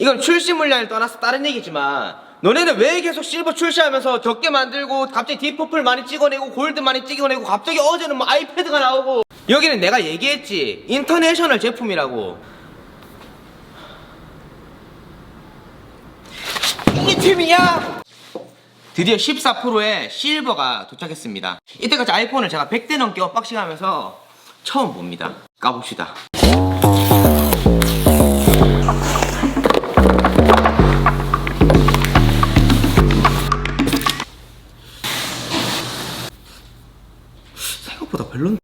이건 출시 물량을 떠나서 다른 얘기지만 너네는 왜 계속 실버 출시하면서 적게 만들고 갑자기 디퍼플 많이 찍어내고 골드 많이 찍어내고 갑자기 어제는 뭐 아이패드가 나오고. 여기는 내가 얘기했지. 인터내셔널 제품이라고. 이게 팀이야! 드디어 14%의 실버가 도착했습니다. 이때까지 아이폰을 제가 100대 넘게 언박싱 하면서 처음 봅니다. 까봅시다 생각보다 별론